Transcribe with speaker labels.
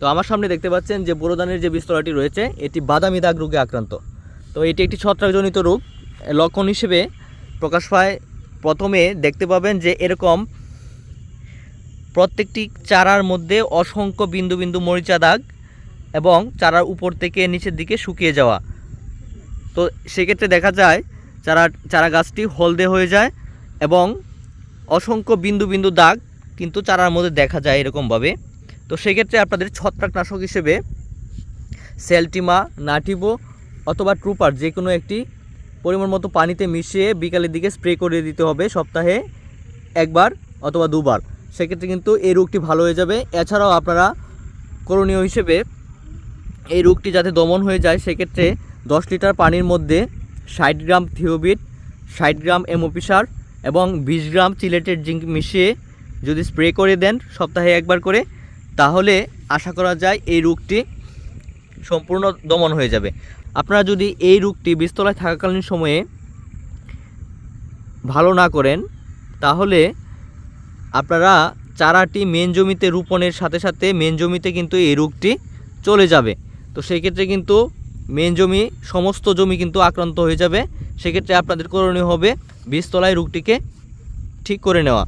Speaker 1: তো আমার সামনে দেখতে পাচ্ছেন যে বোরোদানের যে বিস্তরাটি রয়েছে, এটি বাদামি দাগ রোগে আক্রান্ত। তো এটি একটি ছত্রাকজনিত রোগ। লক্ষণ হিসেবে প্রকাশ পায়, প্রথমে দেখতে পাবেন যে এরকম প্রত্যেকটি চারার মধ্যে অসংখ্য বিন্দু বিন্দু মরিচা দাগ এবং চারার উপর থেকে নিচের দিকে শুকিয়ে যাওয়া। তো সেক্ষেত্রে দেখা যায় চারা চারা গাছটি হলদে হয়ে যায় এবং অসংখ্য বিন্দু বিন্দু দাগ কিন্তু চারার মধ্যে দেখা যায় এরকমভাবে। তো সেক্ষেত্রে আপনাদের ছত্রাকনাশক হিসেবে সেলটিমা নাটিভো অথবা ট্রুপার যে কোনো একটি পরিমাণ মতো পানিতে মিশিয়ে বিকালের দিকে স্প্রে করে দিতে হবে সপ্তাহে একবার অথবা দুবার। সেক্ষেত্রে কিন্তু এই রোগটি ভালো হয়ে যাবে। এছাড়াও আপনারা করণীয় হিসেবে এই রোগটি যাতে দমন হয়ে যায়, সেক্ষেত্রে দশ লিটার পানির মধ্যে ষাট গ্রাম থিওবিট, ষাট গ্রাম এমোপিসার এবং বিশ গ্রাম চিলেটের জিঙ্ক মিশিয়ে যদি স্প্রে করে দেন সপ্তাহে একবার করে তাহলে আশা করা যায় এই রোগটি সম্পূর্ণ দমন হয়ে যাবে। আপনারা যদি এই রোগটি বীজতলায় থাকাকালীন সময়ে ভালো না করেন, তাহলে আপনারা চারাটি মেন জমিতে রোপণের সাথে সাথে মেন জমিতে কিন্তু এই রোগটি চলে যাবে। তো সেক্ষেত্রে কিন্তু মেন জমি, সমস্ত জমি কিন্তু আক্রান্ত হয়ে যাবে। সেক্ষেত্রে আপনাদের করণীয় হবে বীজতলায় রোগটিকে ঠিক করে নেওয়া।